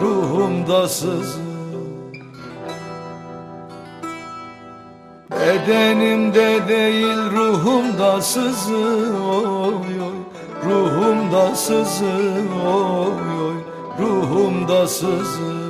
Ruhumda sızı Bedenimde değil ruhumda sızı oy oy Ruhumda sızı oy oy Ruhumda sızı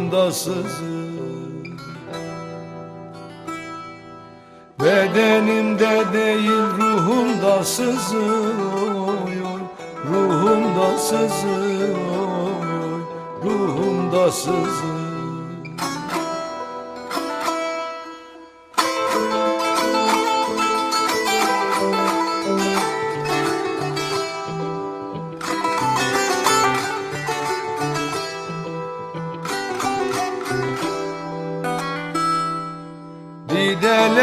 Ruhumda sızı Bedenimde değil ruhumda sızı oy oy Ruhumda sızı oy oy Ruhumda sızı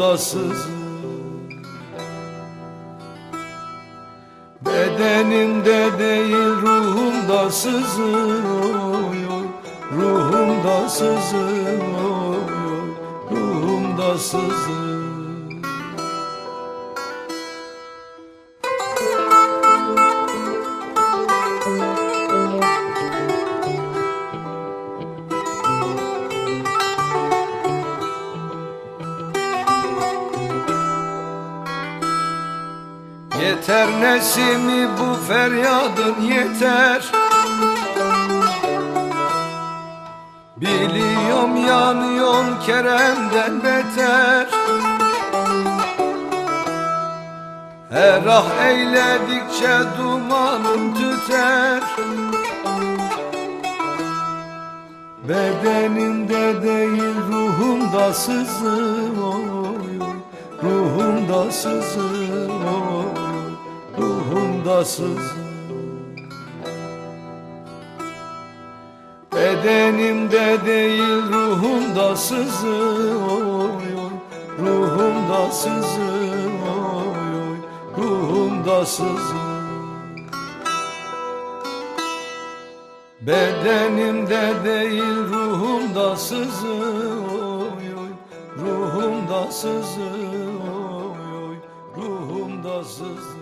sızı Bedenimde değil ruhumda sızı oy oy Ruhumda sızı oy Ruhumda sızı Yeter nesimi bu feryadın yeter. Biliyorum yanıyorsun Kerem'den beter. Her ah eyledikçe dumanım tüter. Bedenimde değil ruhumda sızı oy Ruhumda sızı oy sızı Bedenimde değil ruhumda sızı oy oy. Ruhumda sızır oy oy. Ruhumda sızır Bedenimde değil ruhumda sızır oy oy. Ruhumda sızır oy oy. Ruhumda sızır